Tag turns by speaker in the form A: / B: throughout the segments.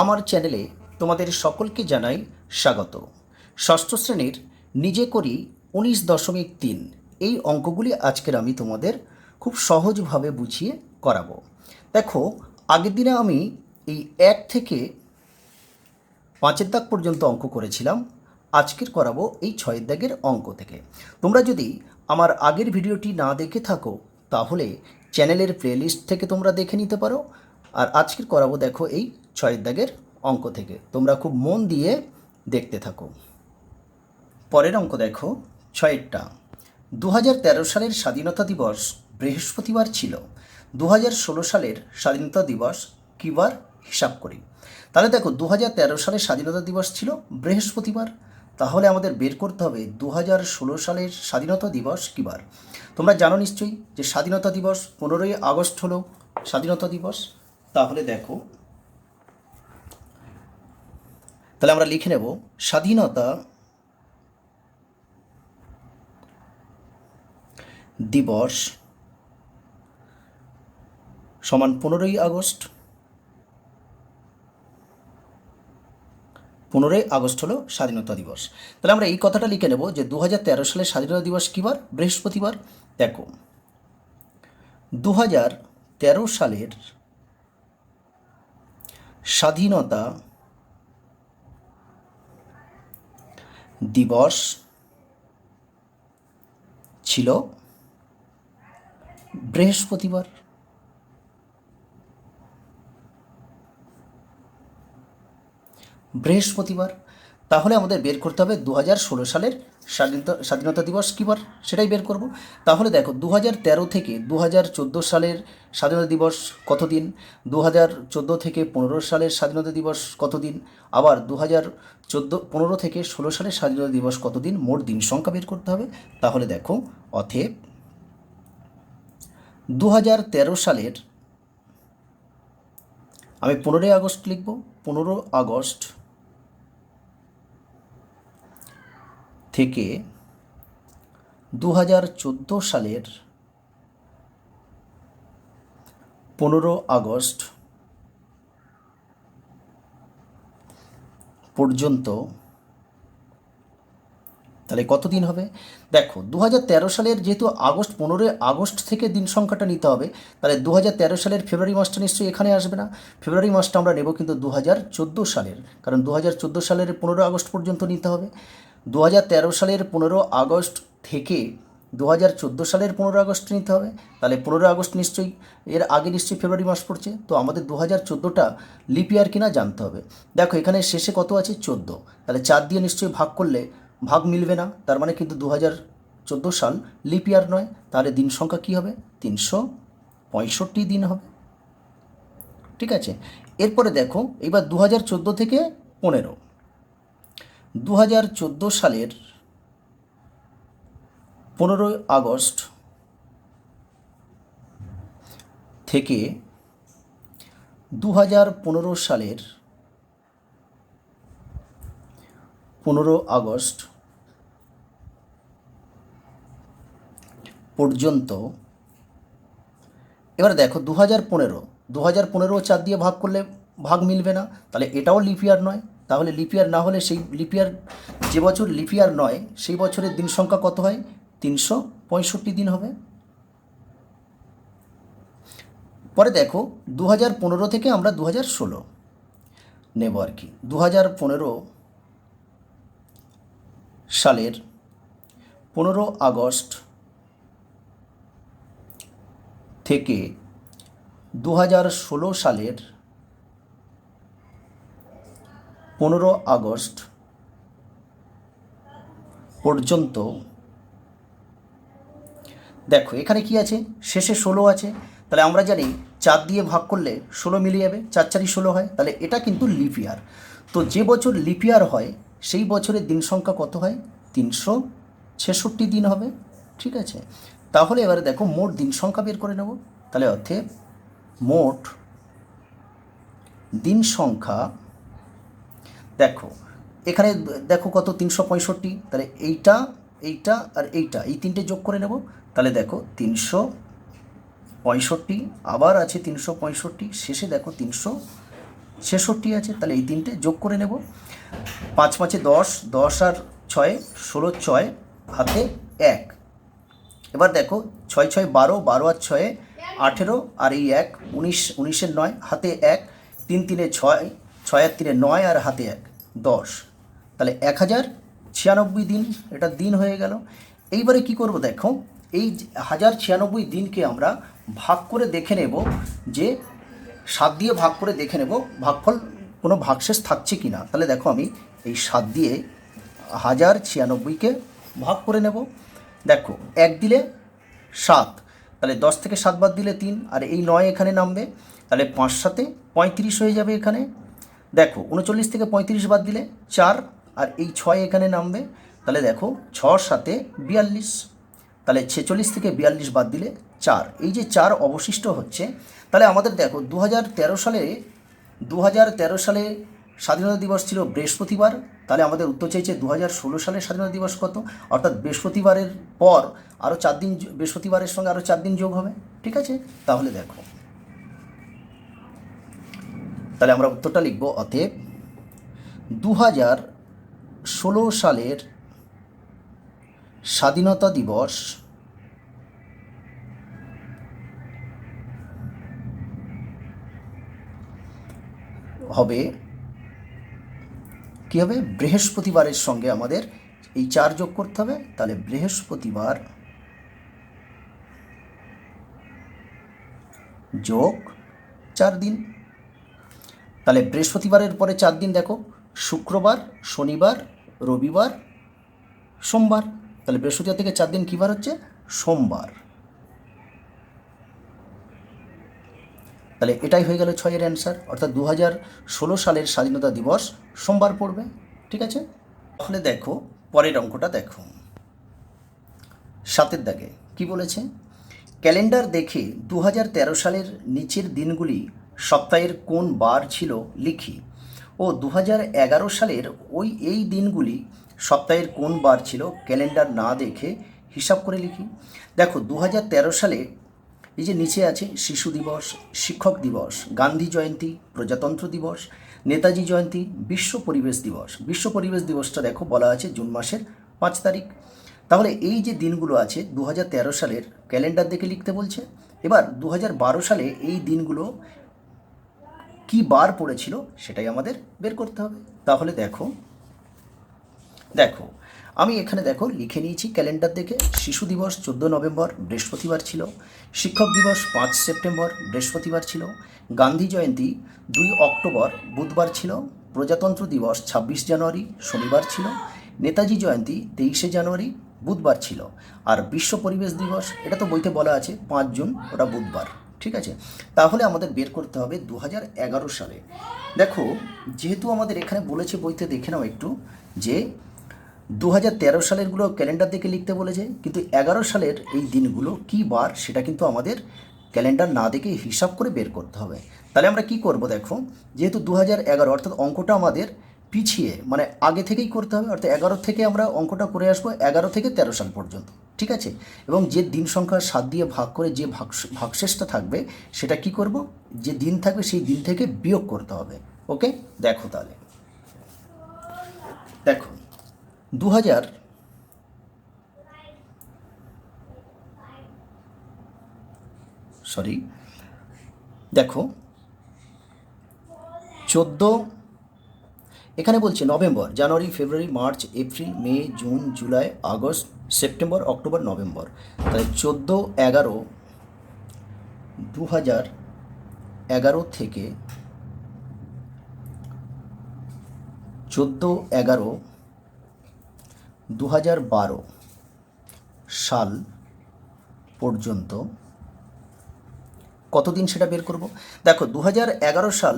A: আমার চ্যানেলে তোমাদের সকলকে জানাই স্বাগত। ষষ্ঠ শ্রেণির নিজে করি উনিশ দশমিক তিন। এই অঙ্কগুলি আজকের আমি তোমাদের খুব সহজভাবে বুঝিয়ে করাবো। দেখো, আগের দিনে আমি এই এক থেকে পাঁচের দাগ পর্যন্ত অঙ্ক করেছিলাম। আজকের করাবো এই ছয়ের দাগের অঙ্ক থেকে। তোমরা যদি আমার আগের ভিডিওটি না দেখে থাকো, তাহলে চ্যানেলের প্লেলিস্ট থেকে তোমরা দেখে নিতে পারো। আর আজকের করাবো দেখো এই ছয়ের দাগের অঙ্ক থেকে। তোমরা খুব মন দিয়ে দেখতে থাকো। পরের অঙ্ক দেখো, ছয়েরটা। দু হাজার তেরো সালের স্বাধীনতা দিবস বৃহস্পতিবার ছিল। দু হাজার ষোলো সালের স্বাধীনতা দিবস কিবার হিসাব করি। তাহলে দেখো দু হাজার তেরো সালের স্বাধীনতা দিবস ছিল বৃহস্পতিবার। তাহলে আমাদের বের করতে হবে দু হাজার ষোলো সালের স্বাধীনতা দিবস কিবার তোমরা জানো নিশ্চয়ই যে স্বাধীনতা দিবস পনেরোই আগস্ট হলো স্বাধীনতা দিবস। তাহলে দেখো তাহলে আমরা লিখে নেব স্বাধীনতা দিবস সমান পনেরোই আগস্ট। পনেরোই আগস্ট হলো স্বাধীনতা দিবস। তাহলে আমরা এই কথাটা লিখে নেব যে দু সালের স্বাধীনতা দিবস কী বার? বৃহস্পতিবার। দেখো দু সালের স্বাধীনতা দিবস ছিল বৃহস্পতিবার। বৃহস্পতিবার তাহলে আমাদের বের করতে হবে দু সালের স্বাধীনতা স্বাধীনতা দিবস কী বার সেটাই বের করব। তাহলে দেখো দু থেকে দু সালের স্বাধীনতা দিবস কতদিন? দু চোদ্দ থেকে পনেরো সালের স্বাধীনতা দিবস কতদিন? আবার দু হাজার পনেরো থেকে ষোলো সালের স্বাধীনতা দিবস কতদিন? মোট দিন সংখ্যা বের করতে হবে। তাহলে দেখো অথেব দু সালের, আমি পনেরোই আগস্ট লিখব, পনেরো আগস্ট থেকে দু হাজার চোদ্দ সালের পনেরো আগস্ট পর্যন্ত, তাহলে কতদিন হবে? দেখো দু হাজার তেরো সালের যেহেতু আগস্ট, পনেরোই আগস্ট থেকে দিন সংখ্যাটা নিতে হবে, তাহলে দু হাজার তেরো সালের ফেব্রুয়ারি মাসটা নিশ্চয়ই এখানে আসবে না। ফেব্রুয়ারি মাসটা আমরা নেব কিন্তু দু হাজার চোদ্দ সালের, কারণ দু হাজার চোদ্দ সালের পনেরো আগস্ট পর্যন্ত নিতে হবে। দু হাজার তেরো সালের পনেরো আগস্ট থেকে দু হাজার চোদ্দ সালের পনেরো আগস্ট নিতে হবে। তাহলে পনেরো আগস্ট নিশ্চয়ই, এর আগে নিশ্চয়ই ফেব্রুয়ারি মাস পড়ছে। তো আমাদের দু হাজার চোদ্দোটা লিপ ইয়ার কিনা জানতে হবে। দেখো, এখানে শেষে কত আছে? চোদ্দ। তাহলে চার দিয়ে নিশ্চয়ই ভাগ করলে ভাগ মিলবে না। তার মানে কিন্তু দু হাজার চোদ্দ সাল লিপ ইয়ার নয়। তাহলে দিন সংখ্যা কী হবে? তিনশো পঁয়ষট্টি দিন হবে। ঠিক আছে? এরপরে দেখো, এবার দু হাজার চোদ্দ থেকে পনেরো। দু হাজার চোদ্দ সালের পনেরোই আগস্ট থেকে দু হাজার পনেরো সালের পনেরো আগস্ট পর্যন্ত, এবার দেখো দু হাজার পনেরো দু হাজার পনেরো চার দিয়ে ভাগ করলে ভাগ মিলবে না, তাহলে এটাও লিপিয়ার নয়। তাহলে লিপিয়ার না হলে সেই লিপিয়ার যে বছর লিপিয়ার নয়, সেই বছরের দিন সংখ্যা কত হয়? তিনশো পঁয়ষট্টি দিন হবে। পরে দেখো দু হাজার পনেরো থেকে আমরা দু হাজার ষোলো নেব আর কি। দু হাজার পনেরো সালের পনেরো আগস্ট থেকে দু হাজার ষোলো সালের পনেরো আগস্ট পর্যন্ত, দেখো, এখানে কি আছে? শেষে ষোলো আছে। তাহলে আমরা জানি চার দিয়ে ভাগ করলে ষোলো মিলে যাবে। চার চারই ষোলো হয়। তাহলে এটা কিন্তু লিপিয়ার তো যে বছর লিপিয়ার হয়, সেই বছরের দিন সংখ্যা কত হয়? তিনশো ছেষট্টি দিন হবে। ঠিক আছে? তাহলে এবারে দেখো, মোট দিন সংখ্যা বের করে নেব। তাহলে অর্থে মোট দিন সংখ্যা দেখো, এখানে দেখো কত? তিনশো পঁয়ষট্টি। তাহলে এইটা এইটা আর এইটা, এই তিনটে যোগ করে নেব। তাহলে দেখো, তিনশো পঁয়ষট্টি, আবার আছে তিনশো পঁয়ষট্টি, শেষে দেখো তিনশো ছেষট্টি আছে। তাহলে এই তিনটে যোগ করে নেব। পাঁচ পাঁচে দশ দশ আর ছয়, ষোলো ছয়, হাতে এক। এবার দেখো, ছয় ছয় বারো বারো আর ছয়ে আঠেরো, আর এই এক, উনিশ, উনিশের নয়, হাতে এক, তিন তিনে ছয় ছয় আর তিনে নয় আর হাতে এক, দশ। তাহলে এক হাজার ছিয়ানব্বই দিন, এটা দিন হয়ে গেল। এইবারে কি করব দেখো, এই হাজার ছিয়ানব্বই দিনকে আমরা ভাগ করে দেখে নেব যে, সাত দিয়ে ভাগ করে দেখে নেব ভাগফল কোনো ভাগশেষ থাকছে কি না তাহলে দেখো আমি এই সাত দিয়ে হাজার ছিয়ানব্বইকে ভাগ করে নেব। দেখো, এক দিলে সাত, তাহলে দশ থেকে সাত বাদ দিলে তিন, আর এই নয় এখানে নামবে। তাহলে পাঁচ সাথে পঁয়ত্রিশ হয়ে যাবে এখানে। দেখো, উনচল্লিশ থেকে পঁয়ত্রিশ বাদ দিলে চার, আর এই ছয় এখানে নামবে। তাহলে দেখো ছ সাথে বিয়াল্লিশ। তাহলে ছেচল্লিশ থেকে বিয়াল্লিশ বাদ দিলে চার। এই যে চার অবশিষ্ট হচ্ছে, তাহলে আমাদের দেখো দু তেরো সালে দু তেরো সালে স্বাধীনতা দিবস ছিল বৃহস্পতিবার। তাহলে আমাদের উত্তর চাইছে দু ষোলো সালে স্বাধীনতা দিবস কত? অর্থাৎ বৃহস্পতিবারের পর আরও চার দিন বৃহস্পতিবারের সঙ্গে আরও চার দিন যোগ হবে। ঠিক আছে? তাহলে দেখো তাহলে আমরা উত্তরটা লিখব, অতএব দু হাজার ষোলো সালের স্বাধীনতা দিবস হবে কী হবে? বৃহস্পতিবারের সঙ্গে আমাদের এই চার যোগ করতে হবে। তাহলে বৃহস্পতিবার যোগ চার দিন। তাহলে বৃহস্পতিবারের পরে চার দিন দেখো, শুক্রবার, শনিবার, রবিবার, সোমবার। তাহলে বৃহস্পতিবার থেকে চার দিন কী বার হচ্ছে? সোমবার। তাহলে এটাই হয়ে গেল ছয়ের অ্যান্সার অর্থাৎ দু হাজার ষোলো সালের স্বাধীনতা দিবস, সোমবার পড়বে, ঠিক আছে? তাহলে দেখো, পরের অঙ্কটা দেখো। সাতের দাগে কি বলেছে? ক্যালেন্ডার দেখে দু সালের নিচের দিনগুলি সপ্তাহের কোন বার ছিল লিখি? ও দু এগারো সালের ওই এই দিনগুলি সপ্তাহের কোন বার ছিল ক্যালেন্ডার না দেখে হিসাব করে লিখি। দেখো দু সালে এই যে নিচে আছে শিশু দিবস, শিক্ষক দিবস, গান্ধী জয়ন্তী, প্রজাতন্ত্র দিবস, নেতাজি জয়ন্তী, বিশ্ব পরিবেশ দিবস। বিশ্ব পরিবেশ দিবসটা দেখো বলা আছে জুন মাসের পাঁচ তারিখ। তাহলে এই যে দিনগুলো আছে দু হাজার তেরো সালের ক্যালেন্ডার দেখে লিখতে বলছে। এবার দু হাজার বারো সালে এই দিনগুলো কি বার পড়েছিল সেটাই আমাদের বের করতে হবে। তাহলে দেখো দেখো, আমি এখানে দেখো লিখে নিয়েছি ক্যালেন্ডার দেখে। শিশু দিবস চোদ্দ নভেম্বর, বৃহস্পতিবার ছিল। শিক্ষক দিবস পাঁচ সেপ্টেম্বর, বৃহস্পতিবার ছিল। গান্ধী জয়ন্তী দুই অক্টোবর, বুধবার ছিল। প্রজাতন্ত্র দিবস ছাব্বিশ জানুয়ারি, শনিবার ছিল। নেতাজি জয়ন্তী তেইশে জানুয়ারি, বুধবার ছিল। আর বিশ্ব পরিবেশ দিবস, এটা তো বইতে বলা আছে, পাঁচ জুন, ওটা বুধবার। ঠিক আছে? তাহলে আমাদের বের করতে হবে দু সালে। দেখো, যেহেতু আমাদের এখানে বলেছে বইতে, দেখে নাও একটু, যে দু হাজার তেরো সালেরগুলো ক্যালেন্ডার দেখে লিখতে বলেছে, কিন্তু এগারো সালের এই দিনগুলো কী বার, সেটা কিন্তু আমাদের ক্যালেন্ডার না দেখে হিসাব করে বের করতে হবে। তাহলে আমরা কি করব দেখো, যেহেতু দু হাজার এগারো, অর্থাৎ অঙ্কটা আমাদের পিছিয়ে মানে আগে থেকেই করতে হবে, অর্থাৎ এগারো থেকে আমরা অঙ্কটা করে আসব এগারো থেকে তেরো সাল পর্যন্ত। ঠিক আছে? এবং যে দিন সংখ্যা সাত দিয়ে ভাগ করে যে ভাগ, ভাগশেষটা থাকবে, সেটা কি করব? যে দিন থাকবে সেই দিন থেকে বিয়োগ করতে হবে। ওকে? দেখো তাহলে। দেখো দু হাজার সরি, দেখো, চোদ্দ এখানে বলছে নভেম্বর, জানুয়ারি, ফেব্রুয়ারি, মার্চ, এপ্রিল, মে, June, July, August, September, October, November. তাহলে চোদ্দ, এগারো দু হাজার এগারো থেকে চোদ্দ, এগারো দু হাজার বারো সাল পর্যন্ত কতদিন সেটা বের করব? দেখো দু হাজার এগারো সাল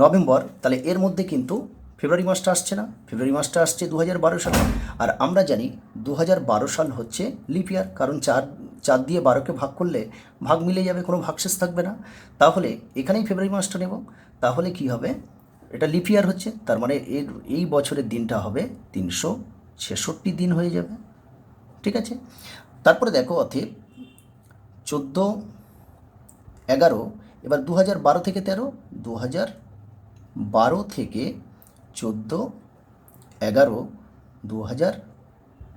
A: নভেম্বর, তাহলে এর মধ্যে কিন্তু ফেব্রুয়ারি মাসটা আসছে না। ফেব্রুয়ারি মাসটা আসছে দু হাজার বারো সালে। আর আমরা জানি দু হাজার বারো সাল হচ্ছে লিপ ইয়ার কারণ চার চার দিয়ে বারোকে ভাগ করলে ভাগ মিলে যাবে, কোনো ভাগশেষ থাকবে না। তাহলে এখানেই ফেব্রুয়ারি মাসটা নেব। তাহলে কি হবে? এটা লিপ ইয়ার হচ্ছে, তার মানে এর, এই বছরের দিনটা হবে তিনশো ছেষট্টি দিন হয়ে যাবে। ঠিক আছে? তারপরে দেখো অথেব চোদ্দ, এগারো, এবার দু হাজার বারো থেকে তেরো দু হাজার বারো থেকে চোদ্দ, এগারো দু হাজার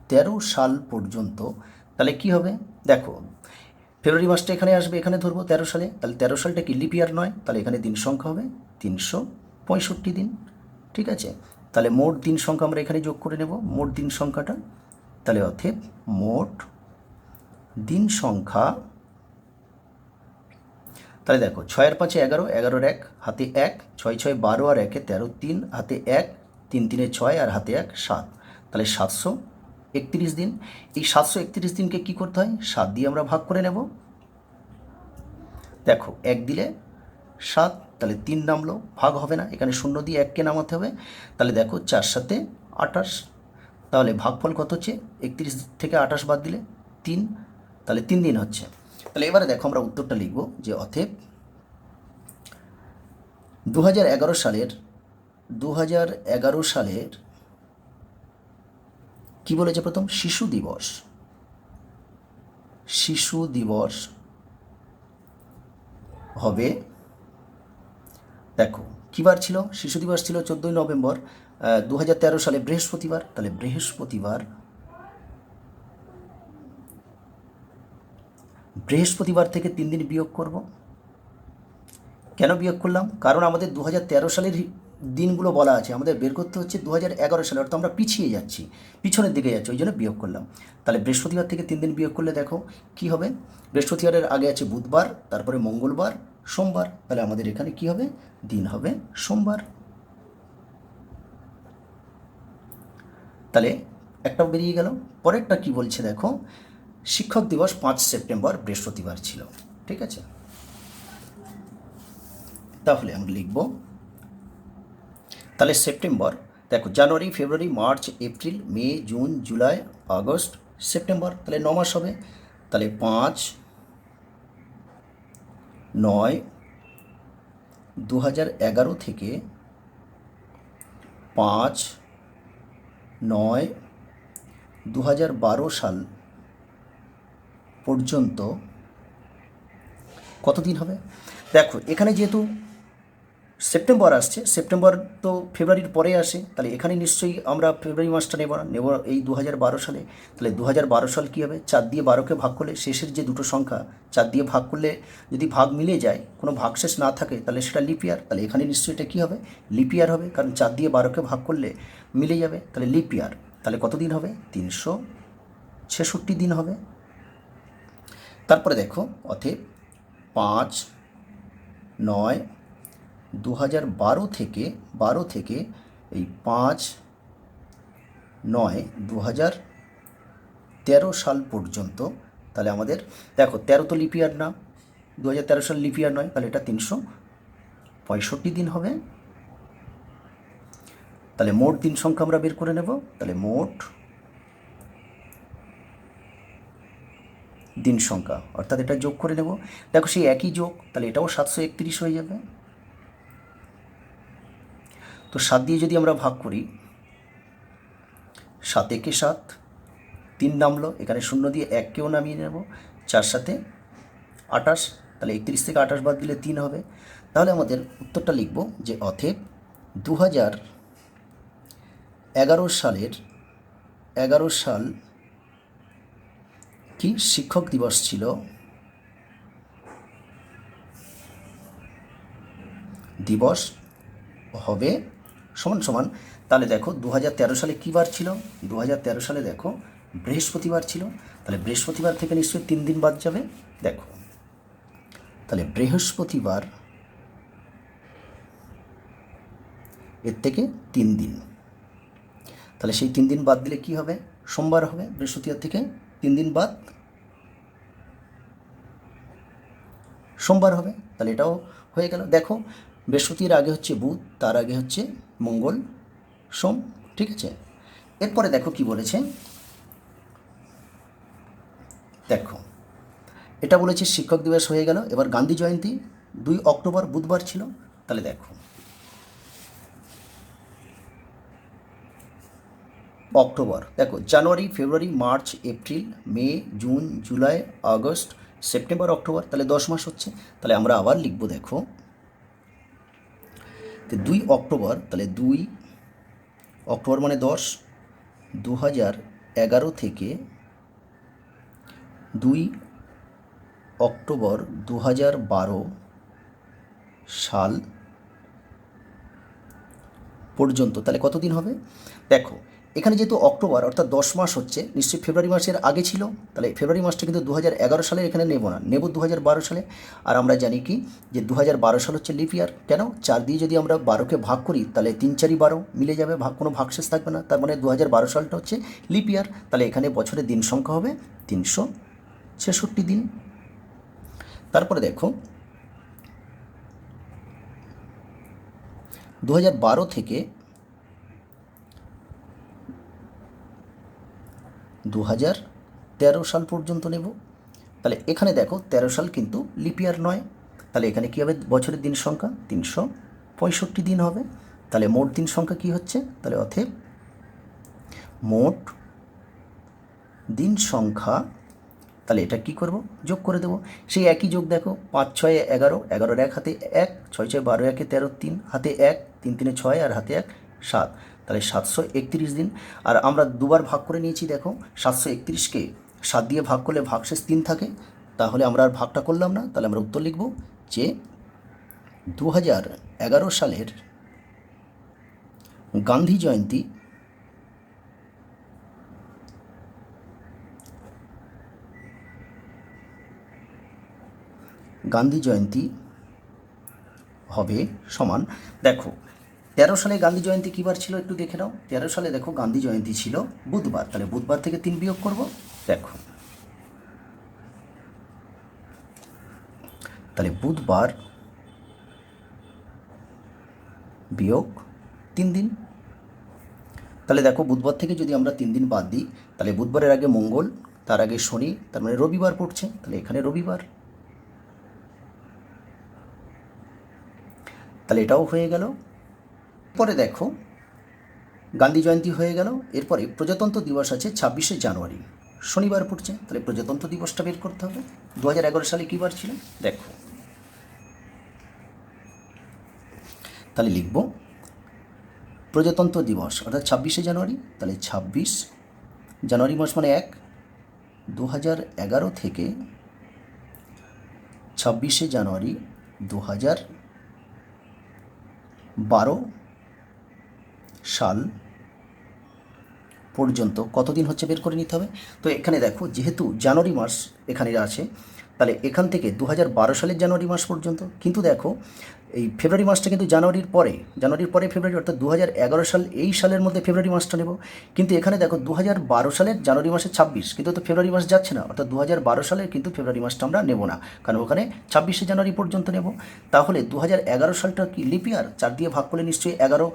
A: তেরো সাল পর্যন্ত, তাহলে কি হবে? দেখো, ফেব্রুয়ারি মাসটা এখানে আসবে, এখানে ধরবো তেরো সালে, তাহলে তেরো সালটা কি লিপ ইয়ার নয়? তাহলে এখানে দিন সংখ্যা হবে তিনশো পঁয়ষট্টি দিন, ঠিক আছে? তাহলে মোট দিন সংখ্যা আমরা এখানে যোগ করে নেব, মোট দিন সংখ্যাটা, তাহলে অথব মোট দিন সংখ্যা তাহলে দেখো, ছয়ের পাঁচে এগারো, এগারোর এক, হাতে এক, ছয় ছয়, বারো আর একে তেরো, তিন, হাতে এক, তিন, তিনে ছয় আর হাতে এক, সাত। তাহলে সাতশো একত্রিশ দিন। এই সাতশো একত্রিশ দিনকে কী করতে হয়? সাত দিয়ে আমরা ভাগ করে নেব। দেখো, এক দিলে সাত, তাহলে তিন নামলো, ভাগ হবে না। এখানে শূন্য দিয়ে এককে নামাতে হবে। তাহলে দেখো, চার সাথে আটাশ তাহলে ভাগফল কত হচ্ছে? একত্রিশ থেকে আটাশ বাদ দিলে তিন। তাহলে তিন দিন হচ্ছে। তাহলে এবারে দেখো আমরা উত্তরটা লিখব যে অথেব দু এগারো সালের দু এগারো সালের কি বলেছে প্রথম? শিশু দিবস। শিশু দিবস হবে, দেখো কী বার ছিল? শিশু দিবস ছিল চোদ্দোই নভেম্বর দু হাজার তেরো সালে বৃহস্পতিবার। তাহলে বৃহস্পতিবার বৃহস্পতিবার থেকে তিন দিন বিয়োগ করব। কেন বিয়োগ করলাম? কারণ আমাদের দু হাজার তেরো সালের দিনগুলো বলা আছে। আমাদের বের করতে হচ্ছে দু সালে, অর্থাৎ আমরা পিছিয়ে যাচ্ছি, পিছনের দিকে যাচ্ছি, ওই জন্য বিয়োগ করলাম। তাহলে বৃহস্পতিবার থেকে তিন দিন বিয়োগ করলে দেখো কি হবে? বৃহস্পতিবারের আগে আছে বুধবার, তারপরে মঙ্গলবার, সোমবার, তাহলে আমাদের এখানে কি হবে? দিন হবে সোমবার। তাহলে একটা বেরিয়ে গেল। পরেরটা কি বলছে দেখো? শিক্ষক দিবস পাঁচ সেপ্টেম্বর, বৃহস্পতিবার ছিল। ঠিক আছে? তাহলে আমি লিখব, তাহলে সেপ্টেম্বর, দেখো, জানুয়ারি, ফেব্রুয়ারি, মার্চ, এপ্রিল, মে, জুন, জুলাই, আগস্ট, সেপ্টেম্বর, তাহলে ন মাস হবে। তাহলে পাঁচ, নয় দু হাজার এগারো থেকে পাঁচ, নয় দু হাজার বারো সাল পর্যন্ত কতদিন হবে? দেখো, এখানে যেহেতু সেপ্টেম্বর আসছে, সেপ্টেম্বর তো ফেব্রুয়ারির পরে আসে, তাহলে এখানে নিশ্চয়ই আমরা ফেব্রুয়ারি মাসটা নেব না, নেব এই দু হাজার বারো সালে। তাহলে দু হাজার বারো সাল কী হবে? চার দিয়ে বারোকে ভাগ করলে শেষের যে দুটো সংখ্যা, চার দিয়ে ভাগ করলে যদি ভাগ মিলে যায়, কোনো ভাগশেষ না থাকে, তাহলে সেটা লিপিয়ার তাহলে এখানে নিশ্চয়ই এটা কী হবে? লিপিয়ার হবে, কারণ চার দিয়ে বারোকে ভাগ করলে মিলে যাবে, তাহলে লিপিয়ার তাহলে কত দিন হবে? তিনশো ছেষট্টি দিন হবে। তারপরে দেখো অথে পাঁচ, নয় দু হাজার বারো থেকে বারো থেকে এই পাঁচ, নয় দু হাজার তেরো সাল পর্যন্ত, তাহলে আমাদের দেখো তেরো তো লিপিয়ার না দু হাজার তেরো সাল লিপিয়ার নয়, তাহলে এটা তিনশো পঁয়ষট্টি দিন হবে। তাহলে মোট দিন সংখ্যা আমরা বের করে নেব, তাহলে মোট দিন সংখ্যা, অর্থাৎ এটা যোগ করে নেব দেখো সেই একই যোগ, তাহলে এটাও সাতশো একত্রিশ হয়ে যাবে। তো সাত দিয়ে যদি আমরা ভাগ করি, সাত একে সাত, তিন নামলো, এখানে শূন্য দিয়ে এককেও নামিয়ে নেব, চার সাথে আটাশ তাহলে একত্রিশ থেকে আটাশ বাদ দিলে তিন হবে। তাহলে আমাদের উত্তরটা লিখব যে অথেব দু হাজার এগারো সালের, এগারো সাল কি শিক্ষক দিবস ছিল। দিবস হবে সমান সমান, তাহলে দেখো দু হাজার তেরো সালে কী বার ছিল? দু হাজার তেরো সালে দেখো বৃহস্পতিবার ছিল। তাহলে বৃহস্পতিবার থেকে নিশ্চয়ই তিন দিন বাদ যাবে। দেখো, তাহলে বৃহস্পতিবার এর থেকে তিন দিন। তাহলে সেই তিন দিন বাদ দিলে কি হবে? সোমবার হবে বৃহস্পতিবার থেকে তিন দিন বাদ। সোমবার হবে, তাহলে এটাও হয়ে গেল। দেখো, বৃহস্পতির আগে হচ্ছে বুধ, তার আগে হচ্ছে মঙ্গল, সোম, ঠিক আছে? এরপরে দেখো কি বলেছে। দেখো, এটা বলেছে শিক্ষক দিবস হয়ে গেল, এবার গান্ধী জয়ন্তী, দুই অক্টোবর বুধবার ছিল, তাহলে দেখো। অক্টোবর। দেখো, জানুয়ারি, ফেব্রুয়ারি, মার্চ, এপ্রিল, মে, June, July, August, September, October, তাহলে দশ মাস হচ্ছে। তাহলে আমরা আবার লিখব, দেখো। তো দুই অক্টোবর, তাহলে দুই অক্টোবর মানে দশ দু হাজার এগারো থেকে দুই অক্টোবর দু হাজার বারো সাল পর্যন্ত। তাহলে কতদিন হবে? দেখো এখানে যেহেতু অক্টোবর, অর্থাৎ দশ মাস হচ্ছে, নিশ্চয়ই ফেব্রুয়ারি মাসের আগে ছিল, তাহলে ফেব্রুয়ারি মাসটা কিন্তু দু হাজার এগারো সালে এখানে নেব না, নেব দু হাজার বারো সালে। আর আমরা জানি কি, যে দু হাজার বারো সাল হচ্ছে লিপ ইয়ার কেন? চার দিয়ে যদি আমরা বারোকে ভাগ করি, তাহলে তিন চারই বারো মিলে যাবে ভাগ কোনো ভাগশেষ থাকবে না, তার মানে দু হাজার বারো সালটা হচ্ছে লিপ ইয়ার তাহলে এখানে বছরের দিন সংখ্যা হবে তিনশো ছেষট্টি দিন। তারপরে দেখো দু হাজার বারো থেকে দু হাজার তেরো সাল পর্যন্ত নেব। তাহলে এখানে দেখো, তেরো সাল কিন্তু লিপিয়ার নয়। তাহলে এখানে কী হবে? বছরের দিন সংখ্যা তিনশো পঁয়ষট্টি দিন হবে। তাহলে মোট দিন সংখ্যা কী হচ্ছে? তাহলে অথেব মোট দিন সংখ্যা, তাহলে এটা কি করব? যোগ করে দেবো। সেই একই যোগ দেখো, পাঁচ ছয় এগারো, এগারোর এক হাতে এক, ছয় ছয় বারো একে তেরো তিন, হাতে এক, তিন তিনে ছয়, আর হাতে এক সাত। তাহলে সাতশো একত্রিশ দিন। আর আমরা দুবার ভাগ করে নিয়েছি, দেখো, সাতশো একত্রিশকে সাত দিয়ে ভাগ করলে ভাগশেষ তিন থাকে। তাহলে আমরা আর ভাগটা করলাম না, তাহলে আমরা উত্তর লিখব যে দু হাজার এগারো সালের গান্ধী জয়ন্তী গান্ধী জয়ন্তী হবে সমান, দেখো তেরো সালে গান্ধী জয়ন্তী কী বার ছিল একটু দেখে নাও। তেরো সালে দেখো গান্ধী জয়ন্তী ছিল বুধবার। তাহলে বুধবার থেকে তিন বিয়োগ করব। দেখো। তাহলে বুধবার বিয়োগ তিন দিন। তাহলে দেখো বুধবার থেকে যদি আমরা তিন দিন বাদ দিই, তাহলে বুধবারের আগে মঙ্গল, তার আগে শনি, তার মানে রবিবার পড়ছে। তাহলে এখানে রবিবার। তাহলে এটাও হয়ে গেল। পরে দেখো, গান্ধী জয়ন্তী হয়ে গেল, এরপরে প্রজাতন্ত্র দিবস আছে ছাব্বিশে জানুয়ারি। শনিবার পড়ছে, তাহলে প্রজাতন্ত্র দিবসটা বের করতে হবে। দু হাজার এগারো সালে কী বার ছিল? দেখো। তাহলে লিখব, প্রজাতন্ত্র দিবস, অর্থাৎ ছাব্বিশে জানুয়ারি, তাহলে ছাব্বিশ জানুয়ারি মাস মানে এক। দু হাজার এগারো থেকে ছাব্বিশে জানুয়ারি দু হাজার বারো সাল পর্যন্ত কতদিন হচ্ছে বের করে নিতে হবে? তো এখানে দেখো, যেহেতু জানুয়ারি মাস এখানে আছে, তাহলে এখান থেকে দু হাজার বারো সালের জানুয়ারি মাস পর্যন্ত। কিন্তু দেখো এই ফেব্রুয়ারি মাসটা কিন্তু জানুয়ারির পরে জানুয়ারির পরে ফেব্রুয়ারি, অর্থাৎ দু হাজার এগারো সাল, এই সালের মধ্যে ফেব্রুয়ারি মাসটা নেব। কিন্তু এখানে দেখো দু হাজার বারো সালের জানুয়ারি মাসে ছাব্বিশ, কিন্তু তো ফেব্রুয়ারি মাস যাচ্ছে না, অর্থাৎ দু সালের কিন্তু ফেব্রুয়ারি মাসটা আমরা নেব না, কারণ ওখানে ছাব্বিশে জানুয়ারি পর্যন্ত নেব। তাহলে দু হাজার এগারো সালটা কি লিপিয়ার চার দিয়ে ভাগ করলে নিশ্চয়ই এগারো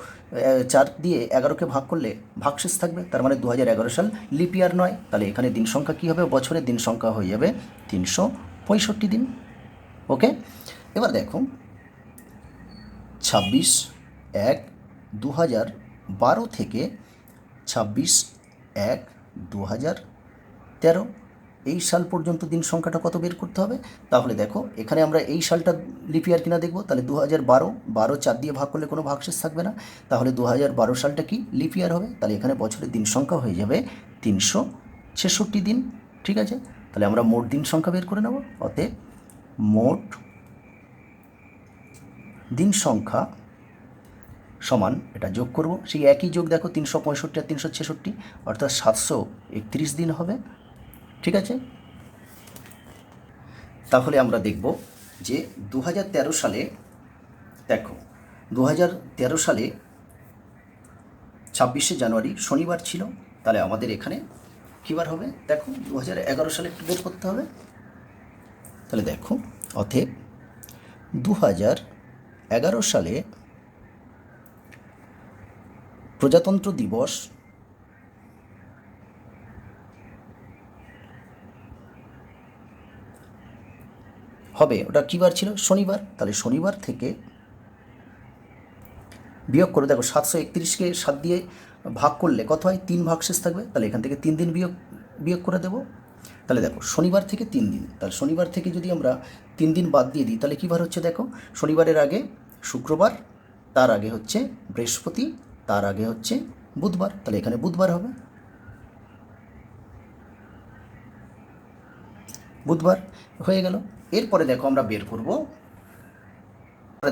A: চার দিয়ে এগারোকে ভাগ করলে ভাগশেষ থাকবে, তার মানে দু হাজার এগারো সাল লিপিয়ার নয়। তাহলে এখানে দিন সংখ্যা কী হবে? বছরের দিন সংখ্যা হয়ে যাবে তিনশো পঁয়ষট্টি দিন। ওকে? এবার দেখো ছাব্বিশ, এক দু হাজার বারো থেকে ছাব্বিশ, এক দু হাজার তেরো। এই সাল পর্যন্ত দিন সংখ্যাটা কত বের করতে হবে? তাহলে দেখো, এখানে আমরা এই সালটা লিপিয়ার কিনা দেখব। তাহলে দু হাজার বারো বারো চার দিয়ে ভাগ করলে কোনো ভাগশেষ থাকবে না। তাহলে দু হাজার বারো সালটা কি? লিপিয়ার হবে। তাহলে এখানে বছরের দিন সংখ্যা হয়ে যাবে তিনশো ছেষট্টি দিন। ঠিক আছে? তাহলে আমরা মোট দিন সংখ্যা বের করে নেব। অতএব মোট দিন সংখ্যা সমান এটা যোগ করব। সেই একই যোগ দেখো তিনশো পঁয়ষট্টি আর তিনশো ছেষট্টি, অর্থাৎ সাতশো একত্রিশ দিন হবে। ঠিক আছে? তাহলে আমরা দেখব যে দু তেরো সালে, দেখো দু তেরো সালে ছাব্বিশে জানুয়ারি শনিবার ছিল। তাহলে আমাদের এখানে কী বার হবে? দেখো দু হাজার এগারো সালে একটু বের করতে হবে। তাহলে দেখো, অতএব দু হাজার এগারো সালে প্রজাতন্ত্র দিবস হবে। ওটা কী বার ছিল? শনিবার। তাহলে শনিবার থেকে বিয়োগ করে দেখো, সাতশো একত্রিশকে সাত দিয়ে ভাগ করলে কত হয়? তিন ভাগ শেষ থাকবে। তাহলে এখান থেকে তিন দিন বিয়োগ বিয়োগ করে দেবো। তাহলে দেখো, শনিবার থেকে তিন দিন। তাহলে শনিবার থেকে যদি আমরা তিন দিন বাদ দিয়ে দিই, তাহলে কী বার হচ্ছে দেখো, শনিবারের আগে শুক্রবার, তার আগে হচ্ছে বৃহস্পতি, তার আগে হচ্ছে বুধবার। তাহলে এখানে বুধবার হবে। বুধবার হয়ে গেল। এরপরে দেখো আমরা বের করব।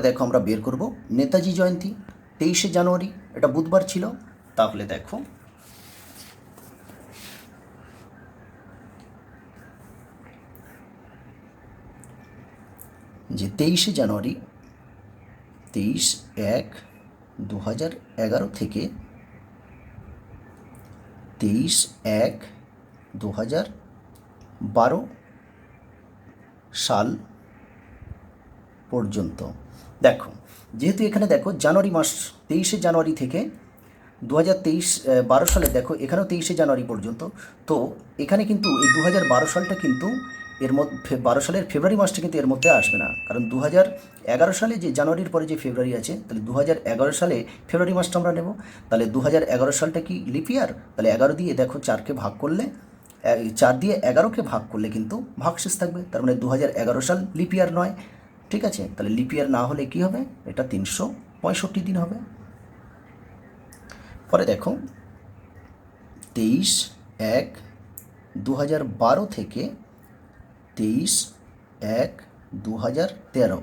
A: দেখো আমরা বের করব নেতাজি জয়ন্তী, তেইশে জানুয়ারি, এটা বুধবার ছিল। তাহলে দেখো যে তেইশে জানুয়ারি তেইশ এক দু হাজার এগারো থেকে তেইশ এক দু হাজার বারো সাল পর্যন্ত। দেখো, যেহেতু এখানে দেখো জানুয়ারি মাস তেইশে জানুয়ারি থেকে দু হাজার তেইশ বারো সালে, দেখো এখানেও তেইশে জানুয়ারি পর্যন্ত। তো এখানে কিন্তু এই দু হাজার বারো সালটা কিন্তু এর মধ্যে বারো সালের ফেব্রুয়ারি মাসটা কিন্তু এর মধ্যে আসবে না। কারণ দু এগারো সালে যে জানুয়ারির পরে যে ফেব্রুয়ারি আছে, তাহলে দু এগারো সালে ফেব্রুয়ারি মাসটা আমরা নেব। তাহলে দু এগারো সালটা কি লিপিয়ার তাহলে এগারো দিয়ে দেখো চারকে ভাগ করলে চার দিয়ে এগারোকে ভাগ করলে কিন্তু ভাগশেষ থাকবে। তার মানে দু এগারো সাল লিপিয়ার নয়। ঠিক আছে? তাহলে লিপিয়ার না হলে কি হবে? এটা তিনশো পঁয়ষট্টি দিন হবে। পরে দেখো, তেইশ এক দু থেকে তেইশ এক দু হাজার তেরো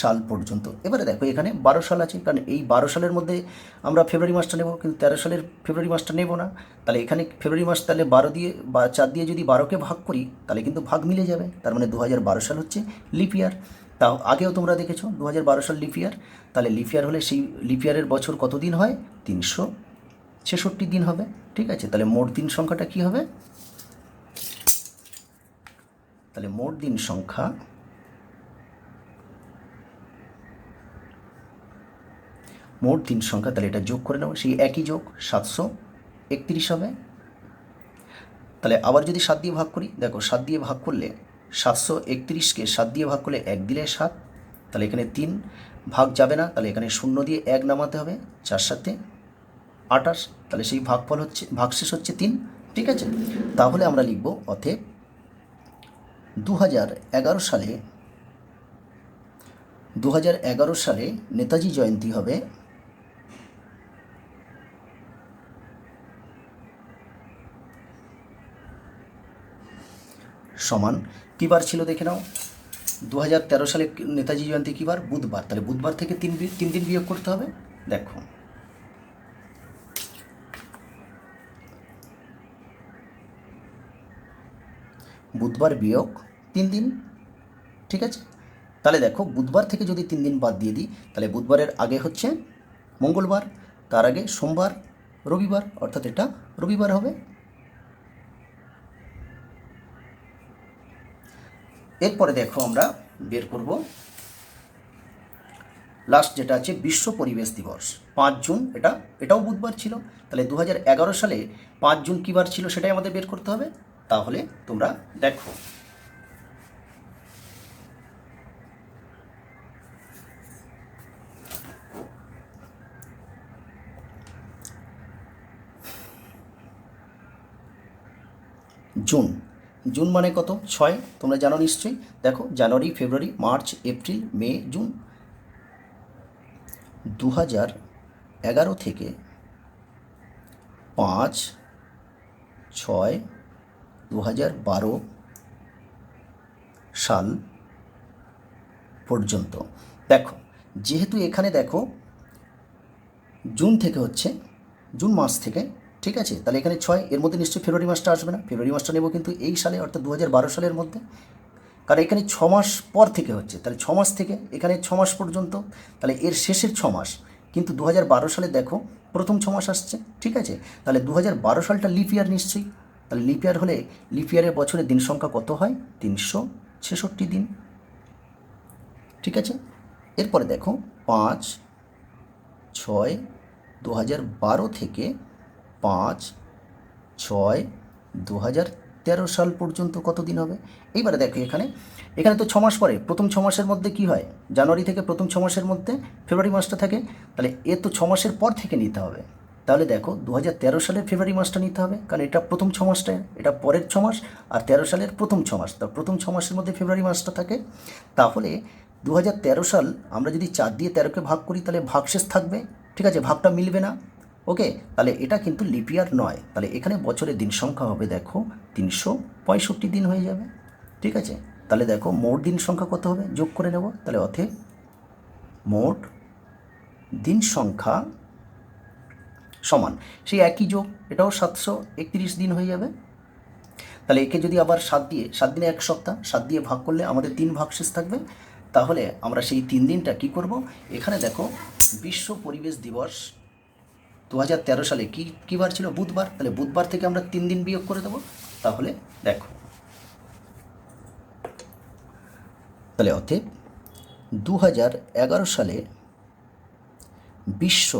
A: সাল পর্যন্ত। এবারে দেখো, এখানে বারো সাল আছে, কারণ এই বারো সালের মধ্যে আমরা ফেব্রুয়ারি মাসটা নেব, কিন্তু তেরো সালের ফেব্রুয়ারি মাসটা নেব না। তাহলে এখানে ফেব্রুয়ারি মাস তাহলে বারো দিয়ে বা চার দিয়ে যদি বারোকে ভাগ করি, তাহলে কিন্তু ভাগ মিলে যাবে। তার মানে দু হাজার বারো সাল হচ্ছে লিপিয়ার তাও আগেও তোমরা দেখেছ দু হাজার বারো সাল লিপিয়ার তাহলে লিপিয়ার হলে সেই লিপিয়ারের বছর কত দিন হয়? তিনশো ছেষট্টি দিন হবে, ঠিক আছে? তাহলে মোট দিন সংখ্যাটা কী হবে? তাহলে মোট দিন সংখ্যা মোট দিন সংখ্যা, তাহলে এটা যোগ করে নেব সেই একই যোগ সাতশো একত্রিশ হবে। তাহলে আবার যদি সাত দিয়ে ভাগ করি, দেখো সাত দিয়ে ভাগ করলে সাতশো একত্রিশকে সাত দিয়ে ভাগ করলে এক দিলে সাত, তাহলে এখানে তিন ভাগ যাবে না, তাহলে এখানে শূন্য দিয়ে এক নামাতে হবে, চার সাথে আঠাশ, তাহলে সেই ভাগফল হচ্ছে, ভাগশেষ হচ্ছে তিন, ঠিক আছে? তাহলে আমরা লিখব অতএব দু হাজার এগারো সালে দু হাজার এগারো সালে নেতাজি জয়ন্তী হবে। সমান কী বার ছিল দেখে নাও। দু হাজার তেরো সালে নেতাজি জয়ন্তী কী বার বুধবার। তাহলে বুধবার থেকে তিন তিন দিন বিয়োগ করতে হবে। দেখো। বুধবার বিয়োগ তিন দিন, ঠিক আছে? তাহলে দেখো, বুধবার থেকে যদি তিন দিন বাদ দিয়ে দিই, তাহলে বুধবারের আগে হচ্ছে মঙ্গলবার, তার আগে সোমবার, রবিবার, অর্থাৎ এটা রবিবার হবে। এরপরে দেখো আমরা বের করব। লাস্ট যেটা আছে, বিশ্ব পরিবেশ দিবস, পাঁচ জুন, এটা, এটাও বুধবার ছিল। তাহলে দু হাজার এগারো সালে পাঁচ জুন কী বার ছিল, সেটাই আমাদের বের করতে হবে। তাহলে তোমরা দেখো। জুন। জুন মানে কত? ছয়। তোমরা জানো নিশ্চয়ই। দেখো, জানুয়ারি, ফেব্রুয়ারি, মার্চ, এপ্রিল, মে, জুন। দু হাজার এগারো থেকে পাঁচ, ছয় দু হাজার বারো সাল পর্যন্ত। দেখো, যেহেতু এখানে দেখো, জুন থেকে হচ্ছে, জুন মাস থেকে, ঠিক আছে? তাহলে এখানে ছয়, এর মধ্যে নিশ্চয়ই ফেব্রুয়ারি মাসটা আসবে না? ফেব্রুয়ারি মাসটা নেব কিন্তু এই সালে, অর্থাৎ দু হাজার বারো সালের মধ্যে। কারণ এখানে ছ মাস পর থেকে হচ্ছে, তাহলে ছ মাস থেকে, এখানে ছ মাস পর্যন্ত, তাহলে এর শেষের ছ মাস। কিন্তু দু হাজার বারো সালে দেখো, প্রথম ছ মাস আসছে, ঠিক আছে? তাহলে দু হাজার বারো সালটা লিপ ইয়ার নিশ্চয়ই। তাহলে লিপ হলে লিপ ইয়ারের বছরের দিন সংখ্যা কত হয়? তিনশো ছেষট্টি দিন। ঠিক আছে? এরপরে দেখো, পাঁচ, ছয় দু হাজার বারো থেকে পাঁচ, ছয় দু হাজার তেরো সাল পর্যন্ত কত দিন হবে? এইবারে দেখো এখানে। এখানে তো ছ মাস পরে, প্রথম ছ মাসের মধ্যে কি হয়? জানুয়ারি থেকে প্রথম ছ মাসের মধ্যে, ফেব্রুয়ারি মাসটা থাকে। তাহলে এ তো ছ মাসের পর থেকে নিতে হবে। তাহলে দেখো দু হাজার তেরো সালের ফেব্রুয়ারি মাসটা নিতে হবে, কারণ এটা প্রথম ছ মাসটা, এটা পরের ছ মাস, আর তেরো সালের প্রথম ছ মাস। তা প্রথম ছ মাসের মধ্যে ফেব্রুয়ারি মাসটা থাকে। তাহলে দু হাজার তেরো সাল আমরা যদি চার দিয়ে তেরোকে ভাগ করি, তাহলে ভাগশেষ থাকবে। ঠিক আছে, ভাগটা মিলবে না। ওকে? তাহলে এটা কিন্তু লিপিয়ার নয়। তাহলে এখানে বছরের দিন সংখ্যা হবে, দেখো, তিনশো পঁয়ষট্টি দিন হয়ে যাবে। ঠিক আছে? তাহলে দেখো, মোট দিন সংখ্যা কত হবে? যোগ করে নেব। তাহলে অথে মোট দিন সংখ্যা সমান। সেই একই যোগ, এটাও সাতশো একত্রিশ দিন হয়ে যাবে। তাহলে একে যদি আবার সাত দিয়ে, সাত দিনে এক সপ্তাহ, সাত দিয়ে ভাগ করলে আমাদের তিন ভাগ শেষ থাকবে। তাহলে আমরা সেই তিন দিনটা কি করব? এখানে দেখো, বিশ্ব পরিবেশ দিবস দু হাজার তেরো সালে কী কী বার ছিল? বুধবার। তাহলে বুধবার থেকে আমরা তিন দিন বিয়োগ করে দেবো। তাহলে দেখো, তাহলে অতএব দু হাজার এগারো সালে বিশ্ব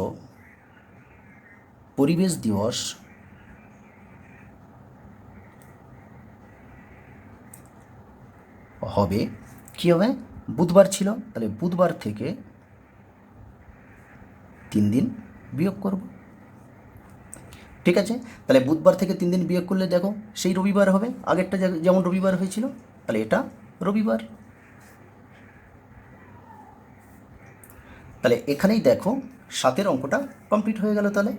A: পরিবেশ দিবস হবে। কী হবে? বুধবার ছিল, তাহলে বুধবার থেকে তিন দিন বিয়োগ করব। ঠিক আছে? তাহলে বুধবার থেকে তিন দিন বিয়োগ করলে দেখো, সেই রবিবার হবে। আগেরটা যেমন রবিবার হয়েছিল, তাহলে এটা রবিবার। তাহলে এখানেই দেখো, সাতের অঙ্কটা কমপ্লিট হয়ে গেল তাহলে।